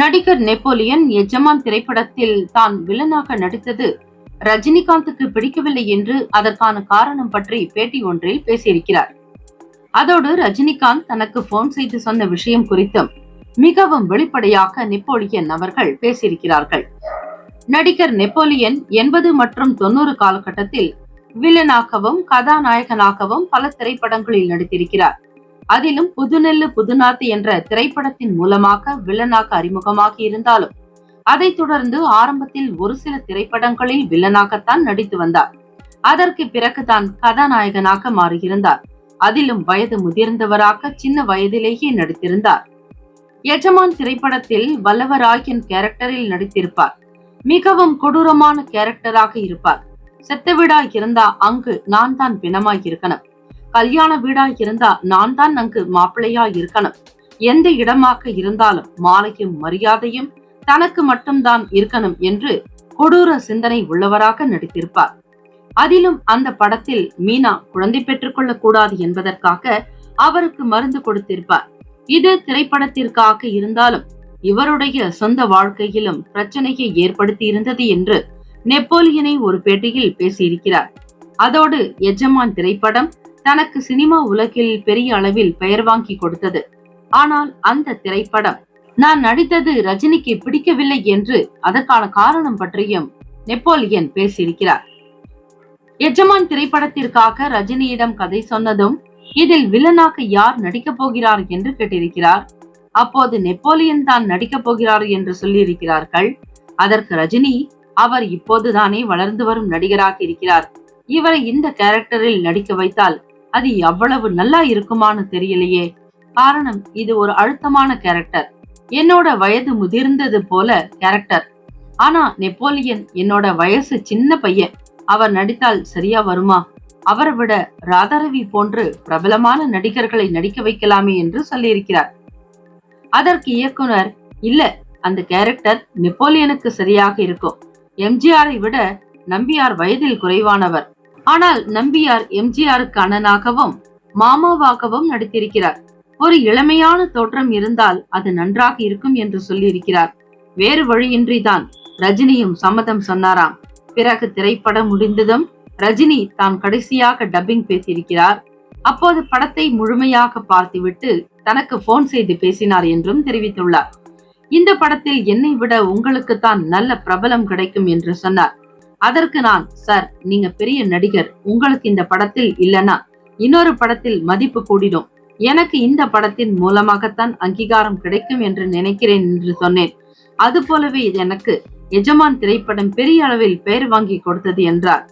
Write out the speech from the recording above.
நடிகர் நெப்போலியன் எஜமான் திரைப்படத்தில் தான் வில்லனாக நடித்தது. ரஜினிகாந்துக்கு பிடிக்கவில்லை என்று அதற்கான காரணம் பற்றி பேட்டி ஒன்றில் பேசியிருக்கிறார். அதோடு ரஜினிகாந்த் தனக்கு போன் செய்து சொன்ன விஷயம் குறித்தும் மிகவும் வெளிப்படையாக நெப்போலியன் அவர்கள் பேசியிருக்கிறார்கள். நடிகர் நெப்போலியன் எண்பது மற்றும் தொண்ணூறு காலகட்டத்தில் வில்லனாகவும் கதாநாயகனாகவும் பல திரைப்படங்களில் நடித்திருக்கிறார். அதிலும் புதுநெல்லு புதுநாத்து என்ற திரைப்படத்தின் மூலமாக வில்லனாக அறிமுகமாகி இருந்தாலும் அதைத் தொடர்ந்து ஆரம்பத்தில் ஒரு சில திரைப்படங்களில் வில்லனாகத்தான் நடித்து வந்தார். அதற்கு பிறகுதான் கதாநாயகனாக மாறியிருந்தார். அதிலும் வயது முதிர்ந்தவராக சின்ன வயதிலேயே நடித்திருந்தார். எஜமான் திரைப்படத்தில் வல்லவராயன் கேரக்டரில் நடித்திருப்பார். மிகவும் கொடூரமான கேரக்டராக இருப்பார். செத்த இருந்தா அங்கு நான் தான் பிணமாய் இருக்கணும். கல்யாண வீடா இருந்தா நான் தான் அங்கு மாப்பிள்ளையா இருக்கணும். எந்த இடமாக இருந்தாலும் மாலையும் மரியாதையும் தனக்கு மட்டும்தான் இருக்கணும் என்று கொடூர சிந்தனை உள்ளவராக நடித்திருப்பார். அதிலும் அந்த படத்தில் மீனா குழந்தை பெற்றுக்கொள்ளக் கூடாது என்பதற்காக அவருக்கு மருந்து கொடுத்திருப்பார். இது திரைப்படத்திற்காக இருந்தாலும் இவருடைய சொந்த வாழ்க்கையிலும் பிரச்சனையை ஏற்படுத்தி இருந்தது என்று நெப்போலியனை ஒரு பேட்டியில் பேசியிருக்கிறார். அதோடு எஜமான் திரைப்படம் தனக்கு சினிமா உலகில் பெரிய அளவில் பெயர் வாங்கி கொடுத்தது. ஆனால் அந்த திரைப்படம் நான் நடித்தது ரஜினிக்கு பிடிக்கவில்லை என்று அதற்கான காரணம் பற்றியும் நெப்போலியன் பேசியிருக்கிறார். எஜமான் திரைப்படத்திற்காக ரஜினியிடம் கதை சொன்னதும் இதில் வில்லனாக யார் நடிக்கப் போகிறார் என்று கேட்டிருக்கிறார். அப்போது நெப்போலியன் தான் நடிக்கப் போகிறார் என்று சொல்லியிருக்கிறார்கள். அதற்கு ரஜினி அவர் இப்போதுதானே வளர்ந்து வரும் நடிகராக இருக்கிறார். இவரை இந்த கேரக்டரில் நடிக்க வைத்தால் அது எவ்வளவு நல்லா இருக்குமான்னு தெரியலையே. காரணம் இது ஒரு அழுத்தமான கேரக்டர் என்னோட வயது முதிர்ந்தது போல கேரக்டர் ஆனா நெப்போலியன் என்னோட வயசு சின்ன பையன். அவர் நடித்தால் சரியா வருமா? அவரை விட ராதாரவி போன்று பிரபலமான நடிகர்களை நடிக்க வைக்கலாமே என்று சொல்லியிருக்கிறார். அதற்கு இயக்குனர் இல்ல அந்த கேரக்டர் நெப்போலியனுக்கு சரியாக இருக்கும். எம்ஜிஆரை விட நம்பியார் வயதில் குறைவானவர். ஆனால் நம்பியார் எம்ஜிஆருக்கு அண்ணனாகவும் மாமாவாகவும் நடித்திருக்கிறார். ஒரு இளமையான தோற்றம் இருந்தால் அது நன்றாக இருக்கும் என்று சொல்லியிருக்கிறார். வேறு வழியின்றி தான் ரஜினியும் சம்மதம் சொன்னாராம். பிறகு திரைப்படம் முடிந்ததும் ரஜினி தான் கடைசியாக டப்பிங் பேசியிருக்கிறார். அப்போது படத்தை முழுமையாக பார்த்துவிட்டு தனக்கு போன் செய்து பேசினார் என்றும் தெரிவித்துள்ளார். இந்த படத்தில் என்னை விட உங்களுக்கு தான் நல்ல பிரபலம் கிடைக்கும் என்று சொன்னார். அதற்கு நான் சார் நீங்க பெரிய நடிகர். உங்களுக்கு இந்த படத்தில் இல்லனா இன்னொரு படத்தில் மதிப்பு கூடிடும். எனக்கு இந்த படத்தின் மூலமாகத்தான் அங்கீகாரம் கிடைக்கும் என்று நினைக்கிறேன் என்று சொன்னேன். அது போலவே இது எனக்கு எஜமான் திரைப்படம் பெரிய அளவில் பெயர் வாங்கி கொடுத்தது என்றார்.